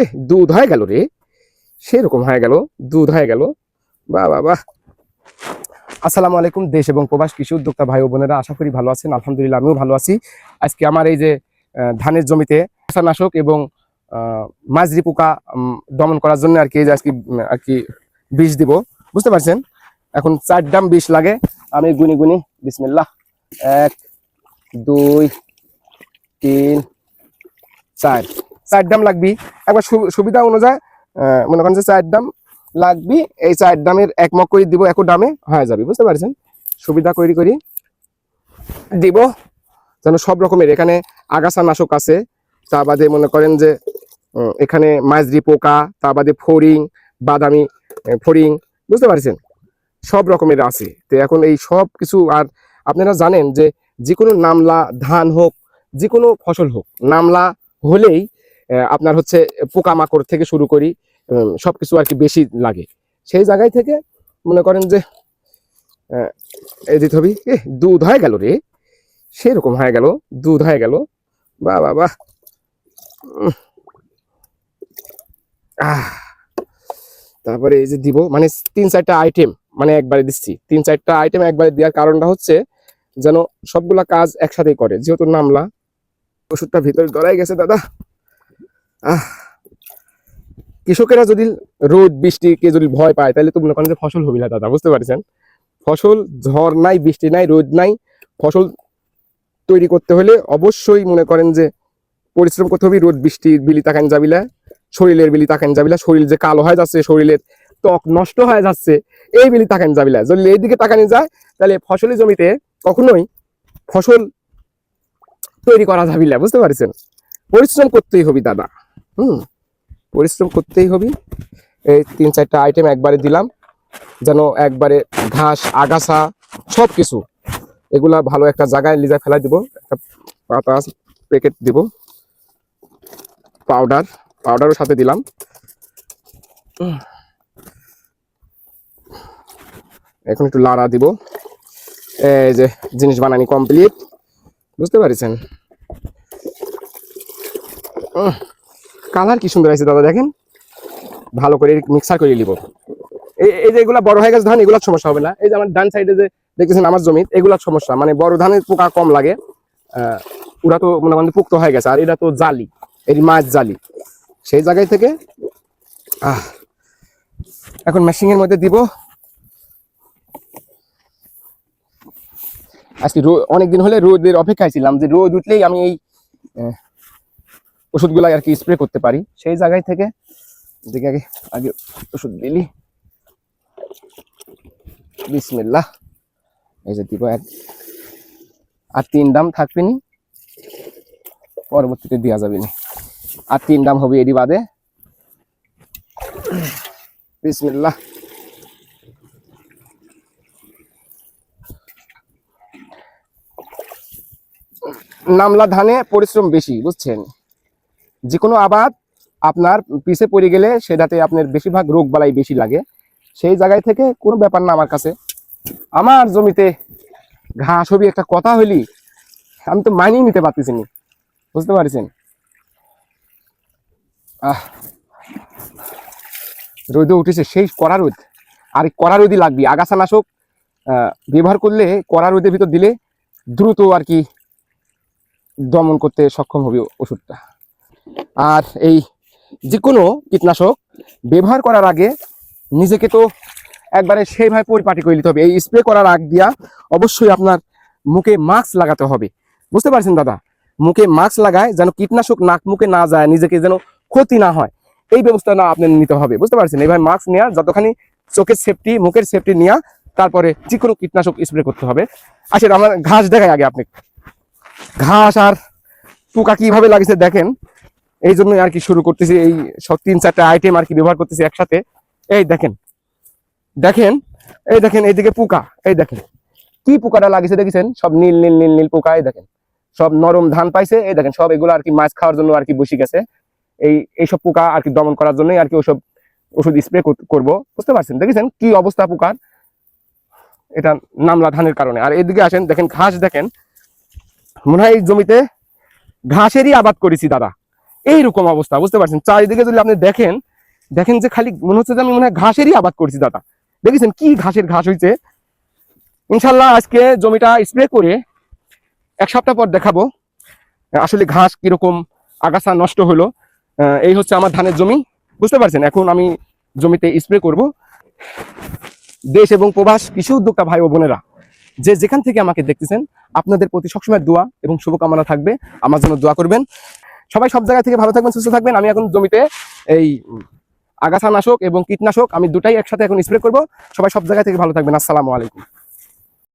এ দুধ হয়ে গেল রে। সেরকম হয়ে গেল, দুধ হয়ে গেল। বাহ বাহ আসসালামু আলাইকুম, দেশ এবং প্রবাস কৃষি উদ্যোক্তা ভাই ও বোনেরা, আশা করি ভালো আছেন, আলহামদুলিল্লাহ আমিও ভালো আছি। আজকে আমার এই যে ধানের জমিতে নাশক এবং মাজরি পোকা দমন করার জন্য আর কি, এই যে আজকে আর কি বিষ দিব। বুঝতে পারছেন? এখন চার দাম বিষ লাগে। আমি গুনি গুনি, বিসমিল্লাহ, এক, দুই, তিন, চার। চার দাম লাগবি। একবার সুবিধা অনুযায়ী মনে করেন যে চার দাম লাগবি, এই চার দামের এক করে দিব এক দামে হয়ে যাবে, বুঝতে পারছেন? সুবিধা করি করি। দিব, যেন সব রকমের, এখানে আগাছা নাশক আছে, তা বাদে মনে করেন যে এখানে মাঝরি পোকা, তা বাদে ফড়িং, বাদামি ফড়িং, বুঝতে পারছেন? সব রকমের আছে। তো এখন এই সব কিছু, আর আপনারা জানেন যে যে কোনো নামলা ধান হোক যে কোনো ফসল হোক, নামলা হলেই আপনার হচ্ছে পোকামাকড় থেকে শুরু করি উম, সবকিছু আর কি বেশি লাগে। সেই জায়গায় থেকে মনে করেন যে এই দিতে হবে এ দুধ হয়ে গেল রে। সেরকম হয়ে গেল দুধ হয়ে গেল। বা উম। আহ। তারপরে এই যে দিব মানে তিন চারটা আইটেম মানে একবারে দিচ্ছি। তিন চারটা আইটেম একবারে দেওয়ার কারণটা হচ্ছে যেন সবগুলা কাজ একসাথেই করে। যেহেতু নামলা ওষুধটা ভিতরে ধরাই গেছে দাদা। কৃষকেরা যদি রোদ, বৃষ্টিকে যদি ভয় পায়, তাহলে তো মনে করেন যে ফসল হবি না দাদা, বুঝতে পারছেন? ফসল ঝড় নাই, বৃষ্টি নাই, রোদ নাই, ফসল তৈরি করতে হলে অবশ্যই মনে করেন যে পরিশ্রম করতে হবে, রোদ বৃষ্টির বিলি তাকান যাবিলা শরীরের বিলি তাকান যাবিলা শরীর যে কালো হয়ে যাচ্ছে, শরীরের ত্বক নষ্ট হয়ে যাচ্ছে, এই বিলি তাকান যাবিলা যদি এইদিকে তাকানি যায়, তাহলে ফসলি জমিতে কখনোই ফসল তৈরি করা যাবিলা, বুঝতে পারছেন? পরিশ্রম করতেই হবে দাদা। হুম। পরিশ্রম করতেই হবে। এই তিন, চারটা আইটেম একবারে দিলাম, যেন একবারে ঘাস, আগাছা সব কিছু এগুলা ভালো একটা জায়গায় লিজা ফেলাই দিব, একটা পাতা প্যাকেট দিব। পাউডার পাউডারও সাথে দিলাম। এখন একটু লাড়া দিব। এই যে জিনিস বানানি কমপ্লিট বুঝতে পারছেন? কালার কি সুন্দর আছে দাদা দেখেন। ভালো করে মিক্সার করে নিব। এই যে এগুলা বড় হয়ে গেছে ধান, এগুলার সমস্যা হবে না। এই যে আমার ডান সাইডে যে দেখতেছেন আমার জমি, এগুলার সমস্যা। মানে বড় ধানের পোকা কম লাগে। ওরা তো মনে করেন পুক্ত হয়ে গেছে। আর এটা তো জালি এর মাছ জালি। সেই জায়গায় থেকে, আহ, এখন মেশিং এর মধ্যে দিব। আজকে অনেকদিন হলে রোদের অপেক্ষায় ছিলাম যে রোদ উঠলেই আমি এই ওষুধগুলো আর কি স্প্রে করতে পারি। সেই জায়গায় থেকে দেখে আগে আগে ওষুধ দিলি। বিসমিল্লাহ। এই যে দিব এক আর তিন দাম থাকবে নি। পরবর্তীতে দেওয়া যাবে না। আর তিন দাম হবে এরই বাদে। বিসমিল্লাহ। নামলা ধানে পরিশ্রম বেশি, বুঝছেন? যে কোনো আবাদ আপনার পিছে পড়ে গেলে সেটাতে আপনার বেশিরভাগ রোগ বালাই বেশি লাগে। সেই জায়গায় থেকে কোনো ব্যাপার না আমার কাছে। আমার জমিতে ঘাস হবি একটা কথা হইলি, আমি তো মানিয়ে নিতে পারতেছি নি। বুঝতে পারছেন? আহ, রোদে উঠেছে সেই কড়া রোদ। আর কড়া রোদই লাগবে। আগাছা নাশক ব্যবহার করলে কড়া রোদের ভিতর দিলে দ্রুত আর কি দমন করতে সক্ষম হবে ওষুধটা। আর এই যে কোনো কীটনাশক ব্যবহার করার আগে নিজেকে তো একবারে সেইভাবে পরিপাটি করে নিতে হবে। এই স্প্রে করার আগ দিয়া অবশ্যই আপনার মুখে মাস্ক লাগাতে হবে। বুঝতে পারছেন দাদা? মুখে মাস্ক লাগায় যেন কীটনাশক নাক মুখে না যায়, নিজেকে যেন ক্ষতি না হয়। এই ব্যবস্থা না আপনার নিতে হবে। বুঝতে পারছেন? এইভাবে মাস্ক নেওয়া যতখানি চোখের সেফটি মুখের সেফটি নেওয়া তারপরে যে কোনো কীটনাশক স্প্রে করতে হবে। আসেন, আমার ঘাস দেখায় আগে আপনি ঘাস আর পোকা কীভাবে লাগিয়েছে দেখেন। এই জন্যই আর কি শুরু করতেছি এই সব তিন চারটা আইটেম আর কি ব্যবহার করতেছি একসাথে। এই দেখেন দেখেন, এই দেখেন এইদিকে পোকা, এই দেখেন। কি পোকাটা লাগিয়েছে দেখেছেন? সব নীল নীল নীল নীল পোকা, এই দেখেন। সব নরম ধান পাইছে, এই দেখেন, সব এগুলো আর কি মাছ খাওয়ার জন্য আর কি বসে গেছে। এই, এইসব পোকা আর কি দমন করার জন্যই আর কি ওসব ওষুধ স্প্রে করব। বুঝতে পারছেন? দেখেছেন কি অবস্থা পোকার? এটা নামলা ধানের কারণে। আর এদিকে আসেন, দেখেন ঘাস, দেখেন। মনে হয় এই জমিতে ঘাসেরই আবাদ করেছি, দাদা। এইরকম অবস্থা, বুঝতে পারছেন? চারিদিকে যদি আপনি দেখেন দেখেন যে খালি মনে হচ্ছে যে আমি মনে হয় ঘাসেরই আবাদ করছি, দাদা। দেখেছেন কি ঘাসের ঘাস হয়েছে ইনশাল্লাহ আজকে জমিটা স্প্রে করে এক সপ্তাহ পর দেখাবো, আসলে ঘাস কীরকম আগাছা নষ্ট হলো। এই হচ্ছে আমার ধানের জমি, বুঝতে পারছেন? এখন আমি জমিতে স্প্রে করব। দেশ এবং প্রবাস, কৃষি উদ্যোক্তা ভাই ও বোনেরা, যে যেখান থেকে আমাকে দেখতেছেন, আপনাদের প্রতি সবসময় দোয়া এবং শুভকামনা থাকবে। আমার জন্য দোয়া করবেন। সবাই সব জায়গা থেকে ভালো থাকবেন, সুস্থ থাকবেন। আমি এখন জমিতে এই আগাছানাশক এবং কীটনাশক আমি দুটাই একসাথে এখন স্প্রে করব। সবাই সব জায়গা থেকে ভালো থাকবেন। আসসালামু আলাইকুম।